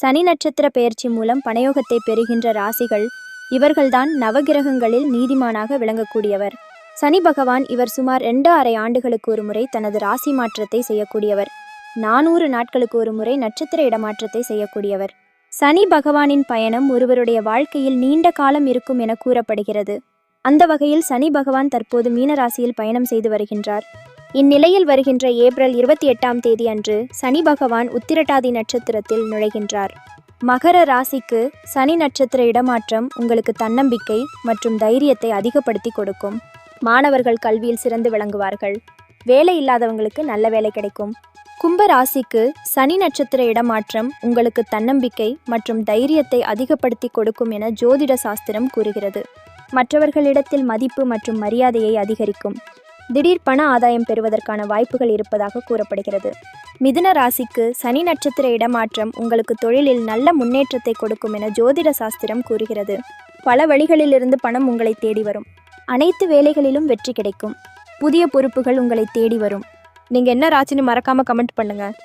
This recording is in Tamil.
சனி நட்சத்திர பெயர்ச்சி மூலம் பணயோகத்தை பெறுகின்ற ராசிகள் இவர்கள்தான் நவகிரகங்களில் நீதிமானாக விளங்கக்கூடியவர். சனி பகவான் இவர் சுமார் ரெண்டு அரை ஆண்டுகளுக்கு ஒரு முறை தனது ராசி மாற்றத்தை செய்யக்கூடியவர். நானூறு நாட்களுக்கு ஒரு முறை நட்சத்திர இடமாற்றத்தை செய்யக்கூடியவர். சனி பகவானின் பயணம் ஒருவருடைய வாழ்க்கையில் நீண்ட காலம் இருக்கும் என கூறப்படுகிறது. அந்த வகையில் சனி பகவான் தற்போது மீனராசியில் பயணம் செய்து வருகின்றார். இந்நிலையில் வருகின்ற ஏப்ரல் இருபத்தி எட்டாம் தேதி அன்று சனி பகவான் உத்திரட்டாதி நட்சத்திரத்தில் நுழைகின்றார். மகர ராசிக்கு சனி நட்சத்திர இடமாற்றம் உங்களுக்கு தன்னம்பிக்கை மற்றும் தைரியத்தை அதிகப்படுத்தி கொடுக்கும். மாணவர்கள் கல்வியில் சிறந்து விளங்குவார்கள். வேலை இல்லாதவங்களுக்கு நல்ல வேலை கிடைக்கும். கும்ப ராசிக்கு சனி நட்சத்திர இடமாற்றம் உங்களுக்கு தன்னம்பிக்கை மற்றும் தைரியத்தை அதிகப்படுத்தி கொடுக்கும் என ஜோதிட சாஸ்திரம் கூறுகிறது. மற்றவர்களிடத்தில் மதிப்பு மற்றும் மரியாதையை அதிகரிக்கும். திடீர் பண ஆதாயம் பெறுவதற்கான வாய்ப்புகள் இருப்பதாக கூறப்படுகிறது. மிதுன ராசிக்கு சனி நட்சத்திர இடமாற்றம் உங்களுக்கு தொழிலில் நல்ல முன்னேற்றத்தை கொடுக்கும் என ஜோதிட சாஸ்திரம் கூறுகிறது. பல வழிகளிலிருந்து பணம் உங்களை தேடி வரும். அனைத்து வேலைகளிலும் வெற்றி கிடைக்கும். புதிய பொறுப்புகள் உங்களை தேடி வரும். நீங்கள் என்ன ராசின்னு மறக்காமல் கமெண்ட் பண்ணுங்கள்